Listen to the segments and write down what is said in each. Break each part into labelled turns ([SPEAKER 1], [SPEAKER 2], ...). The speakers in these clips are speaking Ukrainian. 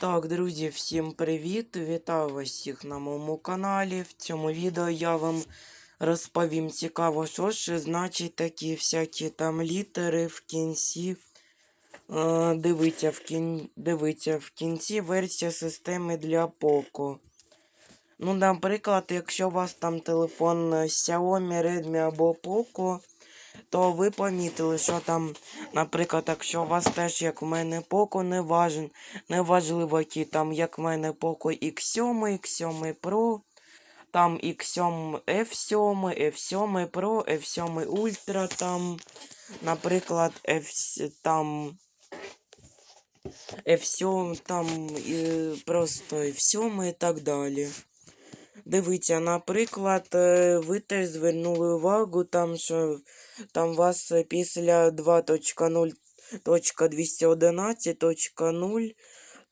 [SPEAKER 1] Так, друзі, всім привіт! Вітаю вас всіх на моєму каналі. В цьому відео я вам розповім цікаво, що ж значить такі всякі там літери в кінці. Е, дивіться, в кін... дивіться, в кінці версія системи для Poco. Ну, наприклад, якщо у вас там телефон Xiaomi, Redmi або Poco, то ви помітили, що там, наприклад, якщо у вас теж, як в мене, Poco, не важен, неважливо, які там, як в мене, Poco X7, X7 Pro, там X7 F7, F7 Pro, F7 Ultra, там, наприклад, F, там, F7, там, е, просто F7 і так далі. Дивіться, наприклад, е, ви теж звернули увагу, там, що там вас е, після 2.0.211.0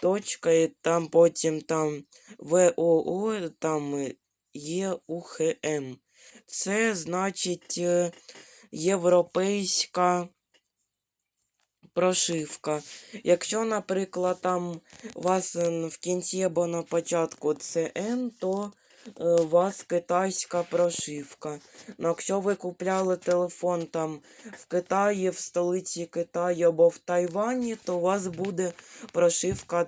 [SPEAKER 1] точка, і там потім там ВОО, там е, є Це значить європейська прошивка. Якщо, наприклад, там у вас в кінці або на початку це N, то у вас китайська прошивка. Ну, якщо ви купляли телефон там в Китаї, в столиці Китаю або в Тайвані, то у вас буде прошивка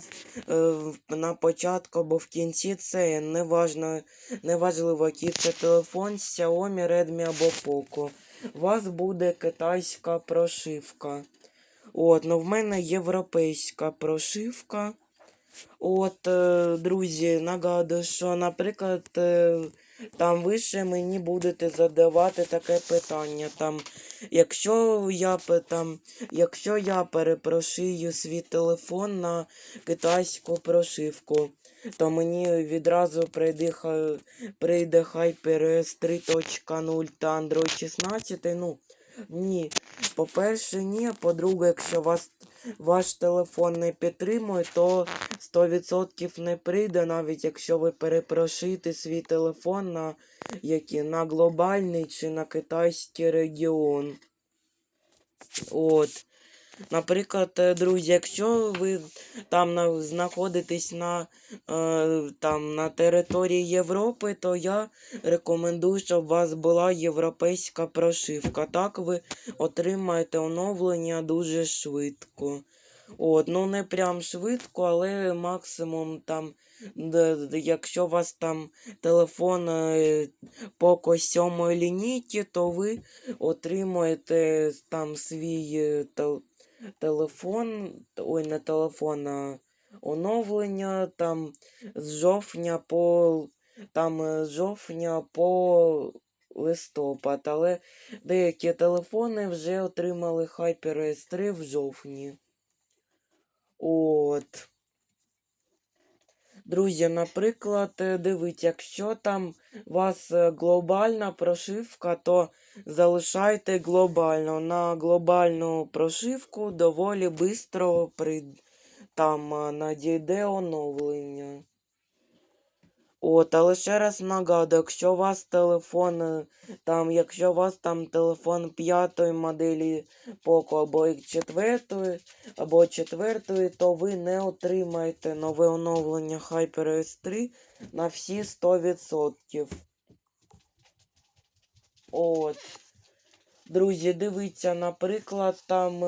[SPEAKER 1] е, на початку або в кінці це неважно, неважливо, який це телефон, Xiaomi, Redmi або Poco. У вас буде китайська прошивка. От, ну в мене європейська прошивка. От, е, друзі, нагадую, що, наприклад, е, там ви ще мені будете задавати таке питання. Там, якщо я там, якщо я перепрошую свій телефон на китайську прошивку, то мені відразу прийде, ха- прийде HyperOS 3.0 та Android 16. Ну, ні. По-перше, ні. По-друге, якщо вас ваш телефон не підтримує, то 100% не прийде, навіть якщо ви перепрошите свій телефон на, які, на глобальний чи на китайський регіон. От. Наприклад, е, друзі, якщо ви там на, знаходитесь на, е, там, на території Європи, то я рекомендую, щоб у вас була європейська прошивка. Так ви отримаєте оновлення дуже швидко. От, ну не прям швидко, але максимум там, якщо у вас там телефон е, Poco 7 лінійки, то ви отримуєте там свій телефон, ой, не телефон, а оновлення там з жовтня по там е, з жовтня по листопад, але деякі телефони вже отримали HyperOS 3 в жовтні. От. Друзі, наприклад, е, дивіться, якщо там у вас е, глобальна прошивка, то залишайте глобально. На глобальну прошивку доволі швидко при... там е, надійде оновлення. От, але ще раз нагадую, якщо у вас телефон, е, там, якщо у вас там телефон п'ятої моделі Poco або четвертої, або четвертої, то ви не отримаєте нове оновлення HyperOS 3 на всі 100%. От. Друзі, дивіться, наприклад, там.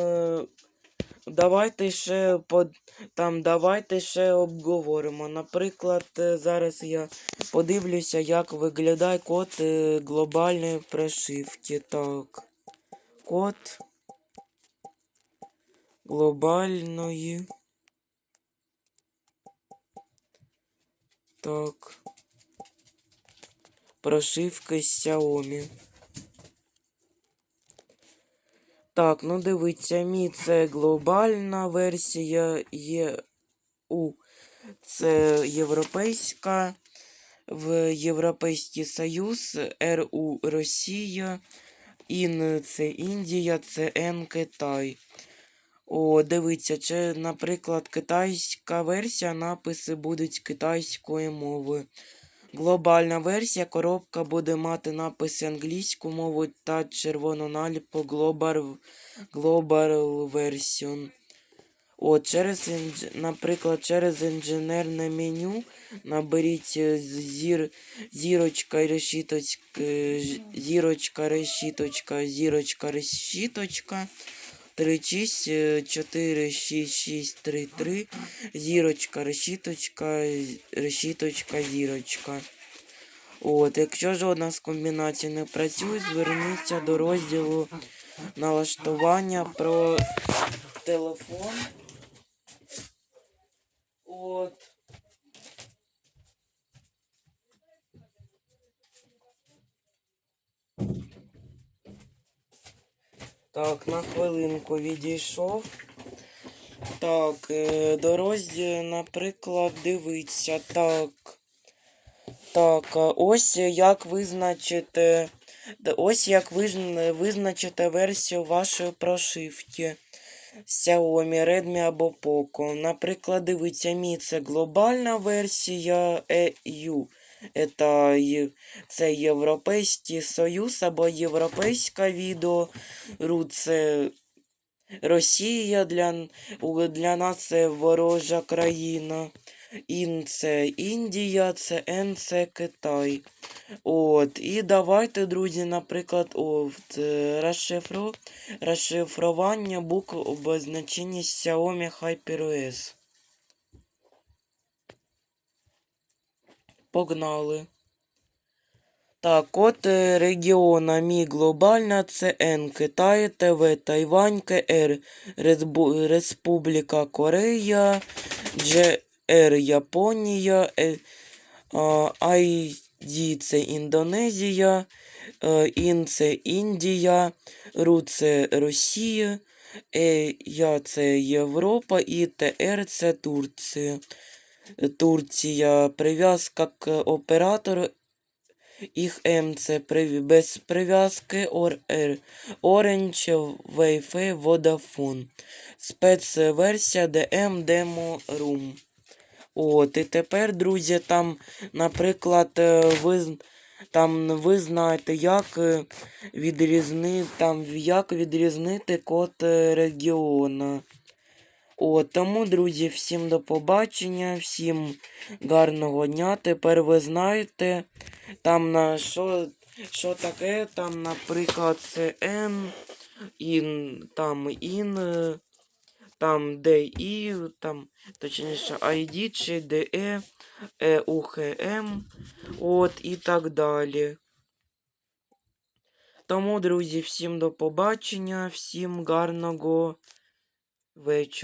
[SPEAKER 1] Давайте ще под... там давайте ще обговоримо. Наприклад, е, зараз я подивлюся, як виглядає код е, глобальної прошивки. Так. Код глобальної. Так. Прошивки Xiaomi. Так, ну дивіться, мі це глобальна версія є у це європейська в Європейський Союз, РУ Росія, ІН це Індія, це Н Китай. О, дивіться, чи, наприклад, китайська версія, написи будуть китайської мови. Глобальна версія, коробка буде мати написи англійською мовою та червону наліпу Global, Global Version. От, через, наприклад, через інженерне меню наберіть е, зір, зірочка, решіточка, зірочка, решіточка, зірочка, решіточка. 3, 6, 4, 6, 6, 3, 3, зірочка, решіточка, решіточка, зірочка. От, якщо жодна з комбінацій не працює, зверніться до розділу налаштування про телефон. От. Так, на хвилинку відійшов. Так, е, до розділу, наприклад, дивиться. Так. Так, ось як визначити. Ось як визн- визначити версію вашої прошивки. Xiaomi, Redmi або Poco. Наприклад, дивіться, Mi це глобальна версія EU. Это, це Європейський Союз або Європейська відео. RU це Росія для, для нас це ворожа країна. Ін це Індія, це Н це Китай. От, і давайте, друзі, наприклад, о, в- т- розшифру, розшифрування букв обозначення Xiaomi HyperOS. Погнали. Так, код е, регіона Мі глобальна це Н, Китай, ТВ, Тайвань, КР, Республіка Корея, ДЖР Японія, е, ID це Індонезія, е, Ін це Індія, РУ це Росія, Е, Я це Європа і ТР це Турція. Турція. Прив'язка к оператору їх М це приві- без прив'язки. Orange, Wi-Fi, Vodafone. Спецверсія DM Demo Room. От, і тепер, друзі, там, наприклад, е, ви, там ви знаєте, як е, відрізнити, там, як відрізнити код е, регіона. От, тому, друзі, всім до побачення, всім гарного дня. Тепер ви знаєте, там на що, що таке, там, наприклад, це N, ін, там е, там DI, там, точніше, ID чи DE, EUHM, от і так далі. Тому, друзі, всім до побачення, всім гарного вечора.